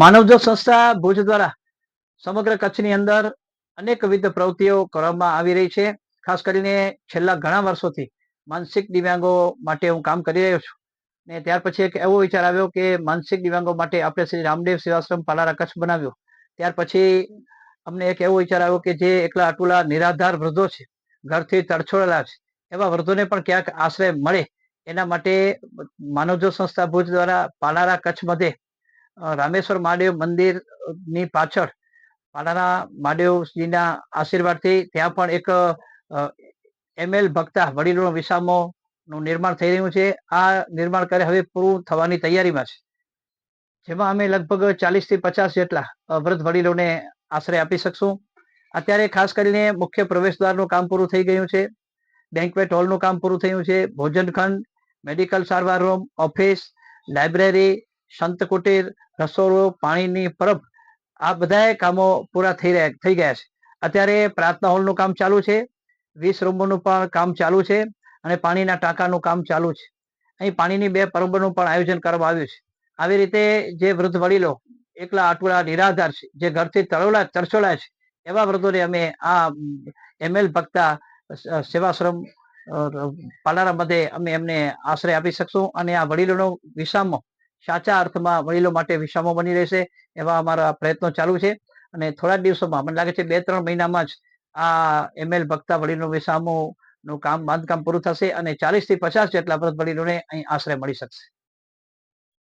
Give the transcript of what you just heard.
માનવજ્યોત સંસ્થા ભુજ દ્વારા સમગ્ર કચ્છની અંદર અનેકવિધ પ્રવૃત્તિઓ કરવામાં આવી રહી છે. ખાસ કરીને છેલ્લા ઘણા વર્ષોથી માનસિક દિવ્યાંગો માટે હું કામ કરી રહ્યો છું ને ત્યાર પછી એક એવો વિચાર આવ્યો કે માનસિક દિવ્યાંગો માટે આપણે શ્રી રામદેવ સેવાશ્રમ પાલારા કચ્છ બનાવ્યો. ત્યાર પછી અમને એક એવો વિચાર આવ્યો કે જે એકલા અટુલા નિરાધાર વૃદ્ધો છે, ઘરથી તડછોડેલા છે, એવા વૃદ્ધોને પણ ક્યાંક આશ્રય મળે એના માટે માનવજો સંસ્થા ભુજ દ્વારા પાલારા કચ્છ મધ્યે રામેશ્વર મહાદેવ મંદિરની પાછળ પાલારા મહાદેવજીના આશીર્વાદથી ત્યાં પણ એક એમએલ ભક્તા વડીલો વિસામો નું નિર્માણ થઈ રહ્યું છે. આ નિર્માણ કાર્ય હવે પૂરું થવાની તૈયારીમાં છે. જેમાં અમે લગભગ ચાલીસથી પચાસ જેટલા વૃદ્ધ વડીલોને આશ્રય આપી શકશું. અત્યારે ખાસ કરીને મુખ્ય પ્રવેશદ્વારનું કામ પૂરું થઈ ગયું છે. બેન્કવેટ હોલનું કામ પૂરું થયું છે. ભોજન ખંડ મેડિકલ સારવાર રૂમ, ઓફિસ, લાઇબ્રેરી સંત કુટીર રસોડો, પાણીની પરબ, આ બધા કામો પૂરા થઈ રહ્યા, થઈ ગયા છે. અત્યારે પ્રાર્થના હોલનું કામ ચાલુ છે. વીસ રૂમોનું પણ કામ ચાલુ છે અને પાણીના ટાંકાનું કામ ચાલુ છે. અહીં પાણીની બે પરબનું પણ આયોજન કરવામાં આવ્યું છે. આવી રીતે જે વૃદ્ધ વડીલો એકલા આટલા નિરાધાર છે, જે ઘરથી તળોલા તરછોડાય છે, એવા વૃદ્ધોને અમે આ એમએલ ભક્તા સેવાશ્રમ પાલારા મધ્યે અમે એમને આશ્રય આપી શકશું અને આ વડીલોનો વિસામો સાચા અર્થમાં વડીલો માટે વિસામો બની રહેશે એવા અમારા પ્રયત્નો ચાલુ છે. અને થોડા દિવસોમાં મને લાગે છે બે ત્રણ મહિનામાં જ આ એમએલ ભક્તા વડીલો વિસામો નું કામ, બાંધકામ પૂરું થશે અને ચાલીસથી પચાસ જેટલા વડીલોને અહીં આશ્રય મળી શકશે.